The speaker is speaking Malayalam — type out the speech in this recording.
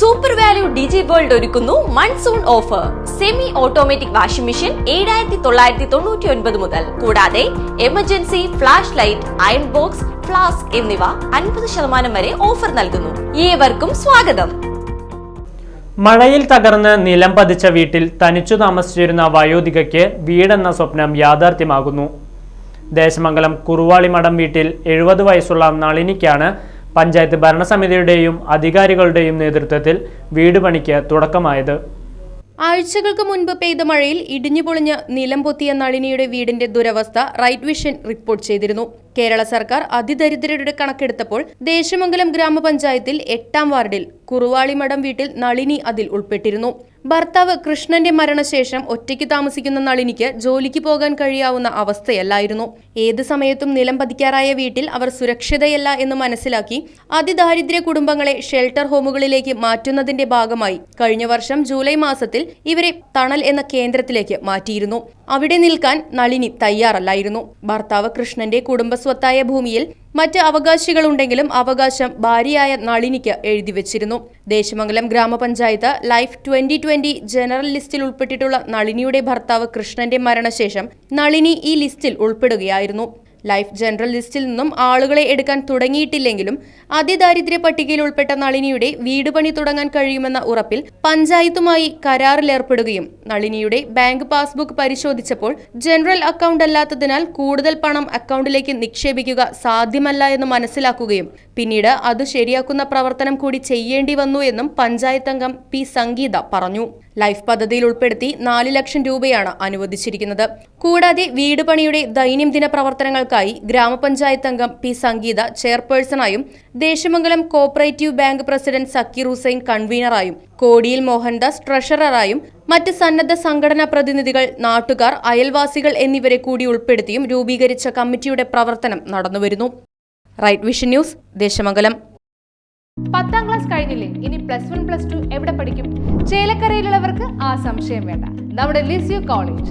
സൂപ്പർ വാല്യൂ ഡിജി വേൾഡ് ഒരുക്കുന്നു monsoon offer semi automatic washing machine ഏഴായിരത്തി തൊള്ളായിരത്തി തൊണ്ണൂറ്റി ഒൻപത് മുതൽ. കൂടാതെ emergency flash light iron box flask എന്നിവ അൻപത് ശതമാനം വരെ ഓഫർ നൽകുന്നു. ഏവർക്കും സ്വാഗതം. മഴയിൽ തകർന്ന് നിലം പതിച്ച വീട്ടിൽ തനിച്ചു താമസിച്ചിരുന്ന വയോധികയ്ക്ക് വീടെന്ന സ്വപ്നം യാഥാർത്ഥ്യമാകുന്നു. ദേശമംഗലം കുറുവാളിമഠം വീട്ടിൽ എഴുപത് വയസ്സുള്ള നളിനിക്കാണ് പഞ്ചായത്ത് ഭരണസമിതിയുടെയും അധികാരികളുടെയും നേതൃത്വത്തിൽ വീട് പണിക്ക് തുടക്കമായത്. ആഴ്ചകൾക്ക് മുൻപ് പെയ്ത മഴയിൽ ഇടിഞ്ഞു പൊളിഞ്ഞ് നിലം പൊത്തിയ നളിനിയുടെ വീടിന്റെ ദുരവസ്ഥ റൈറ്റ് വിഷൻ റിപ്പോർട്ട് ചെയ്തിരുന്നു. കേരള സർക്കാർ അതിദരിദ്രരുടെ കണക്കെടുത്തപ്പോൾ ദേശമംഗലം ഗ്രാമപഞ്ചായത്തിൽ എട്ടാം വാർഡിൽ കുറുവാളിമഠം വീട്ടിൽ നളിനി അതിൽ ഉൾപ്പെട്ടിരുന്നു. ഭർത്താവ് കൃഷ്ണന്റെ മരണശേഷം ഒറ്റയ്ക്ക് താമസിക്കുന്ന നളിനിക്ക് ജോലിക്ക് പോകാൻ കഴിയാവുന്ന അവസ്ഥയല്ലായിരുന്നു. ഏത് സമയത്തും നിലം പതിക്കാറായ വീട്ടിൽ അവർ സുരക്ഷിതയല്ല എന്ന് മനസ്സിലാക്കി അതിദാരിദ്ര്യ കുടുംബങ്ങളെ ഷെൽട്ടർ ഹോമുകളിലേക്ക് മാറ്റുന്നതിന്റെ ഭാഗമായി കഴിഞ്ഞ വർഷം ജൂലൈ മാസത്തിൽ ഇവരെ തണൽ എന്ന കേന്ദ്രത്തിലേക്ക് മാറ്റിയിരുന്നു. അവിടെ നിൽക്കാൻ നളിനി തയ്യാറല്ലായിരുന്നു. ഭർത്താവ് കൃഷ്ണന്റെ കുടുംബസ്വത്തായ ഭൂമിയിൽ മറ്റ് അവകാശികളുണ്ടെങ്കിലും അവകാശം ഭാര്യയായ നളിനിക്ക് എഴുതി വെച്ചിരുന്നു. ദേശമംഗലം ഗ്രാമപഞ്ചായത്ത് ലൈഫ് ട്വന്റി ട്വന്റി ജനറൽ ലിസ്റ്റിൽ ഉൾപ്പെട്ടിട്ടുള്ള നളിനിയുടെ ഭർത്താവ് കൃഷ്ണന്റെ മരണശേഷം നളിനി ഈ ലിസ്റ്റിൽ ഉൾപ്പെടുകയായിരുന്നു. ലൈഫ് ജനറൽ ലിസ്റ്റിൽ നിന്നും ആളുകളെ എടുക്കാൻ തുടങ്ങിയിട്ടില്ലെങ്കിലും അതിദാരിദ്ര്യ പട്ടികയിൽ ഉൾപ്പെട്ട നളിനിയുടെ വീട് പണി തുടങ്ങാൻ കഴിയുമെന്ന ഉറപ്പിൽ പഞ്ചായത്തുമായി കരാറിലേർപ്പെടുകയും നളിനിയുടെ ബാങ്ക് പാസ്ബുക്ക് പരിശോധിച്ചപ്പോൾ ജനറൽ അക്കൗണ്ട് അല്ലാത്തതിനാൽ കൂടുതൽ പണം അക്കൗണ്ടിലേക്ക് നിക്ഷേപിക്കുക സാധ്യമല്ല എന്ന് മനസ്സിലാക്കുകയും പിന്നീട് അത് ശരിയാക്കുന്ന പ്രവർത്തനം കൂടി ചെയ്യേണ്ടി വന്നു എന്നും പഞ്ചായത്ത് അംഗം പി സംഗീത പറഞ്ഞു. ലൈഫ് പദ്ധതിയിൽ ഉൾപ്പെടുത്തി നാല് ലക്ഷം രൂപയാണ് അനുവദിച്ചിരിക്കുന്നത്. കൂടാതെ വീട് പണിയുടെ ദൈനംദിന പ്രവർത്തനങ്ങൾക്കായി ഗ്രാമപഞ്ചായത്ത് അംഗം P Sangeetha ചെയർപേഴ്സണായും Desamangalam cooperative bank president Zakir Hussain കൺവീനറായും കോടിയിൽ മോഹൻദാസ് ട്രഷററായും മറ്റ് സന്നദ്ധ സംഘടനാ പ്രതിനിധികൾ നാട്ടുകാർ അയൽവാസികൾ എന്നിവരെ കൂടി ഉൾപ്പെടുത്തിയും രൂപീകരിച്ച കമ്മിറ്റിയുടെ പ്രവർത്തനം നടന്നുവരുന്നു. Right vision news Desamangalam. പത്താം ക്ലാസ് കഴിഞ്ഞില്ലേ? ഇനി പ്ലസ് വൺ പ്ലസ് ടു എവിടെ പഠിക്കും? ചേലക്കരയിലുള്ളവർക്ക് ആ സംശയം വേണ്ട. നമ്മുടെ ലിസ്യു കോളേജ്